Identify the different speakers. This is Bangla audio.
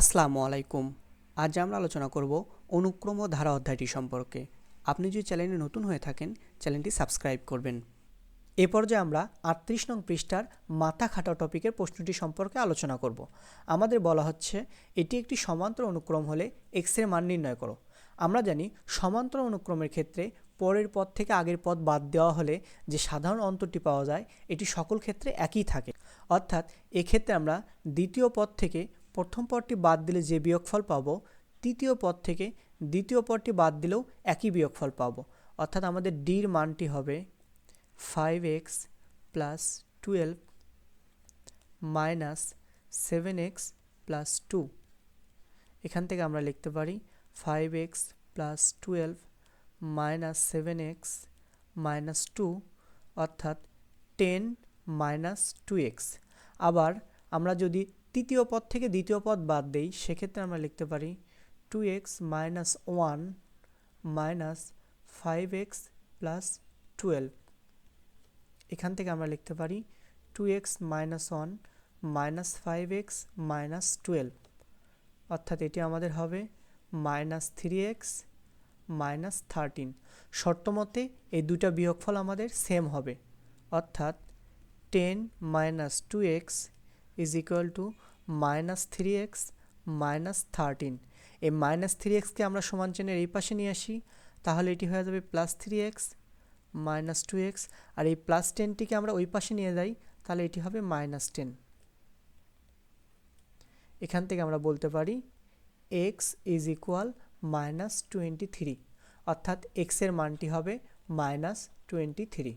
Speaker 1: আসসালামু আলাইকুম। আজ আমরা আলোচনা করব অনুক্রম ধারা অধ্যায়টি সম্পর্কে। আপনি যদি চ্যানেলে নতুন হয়ে থাকেন, চ্যানেলটি সাবস্ক্রাইব করবেন। এ পর্যায়ে আমরা আটত্রিশ নং পৃষ্ঠার মাথা খাটা টপিকের প্রশ্নটি সম্পর্কে আলোচনা করব। আমাদের বলা হচ্ছে, এটি একটি সমান্তর অনুক্রম হলে এক্সের মান নির্ণয় করো। আমরা জানি সমান্তর অনুক্রমের ক্ষেত্রে পরের পদ থেকে আগের পদ বাদ দেওয়া হলে যে সাধারণ অন্তরটি পাওয়া যায়, এটি সকল ক্ষেত্রে একই থাকে। অর্থাৎ এক্ষেত্রে আমরা দ্বিতীয় পদ থেকে প্রথম পদটি বাদ দিলে যে বিয়োগফল পাবো, তৃতীয় পদ থেকে দ্বিতীয় পদটি বাদ দিলেও একই বিয়োগফল পাবো। অর্থাৎ আমাদের ডির মানটি হবে five x plus twelve minus seven x plus two এখান থেকে আমরা লিখতে পারি five x plus twelve minus seven x minus two অর্থাৎ টেন মাইনাস টু এক্স আবার আমরা যদি তৃতীয় পদ থেকে দ্বিতীয় পদ বাদ দেই, সেক্ষেত্রে আমরা লিখতে পারি two x minus one minus five x plus twelve এখান থেকে আমরা লিখতে পারি two x minus one minus five x minus twelve অর্থাৎ এটি আমাদের হবে minus three x minus thirteen শর্ত মতে এই দুটা বিয়োগফল আমাদের সেম হবে। অর্থাৎ ten minus two x is equal to minus three x minus thirteen এই মাইনাস থ্রি এক্সকে আমরা সমান চেনের এই পাশে নিয়ে আসি, তাহলে এটি হয়ে যাবে plus three x minus two x আর এই প্লাস টেনটিকে আমরা ওই পাশে নিয়ে যাই, তাহলে এটি হবে মাইনাস টেন এখান থেকে আমরা বলতে পারি x is equal minus twenty three অর্থাৎ এক্সের মানটি হবে মাইনাস টোয়েন্টি থ্রি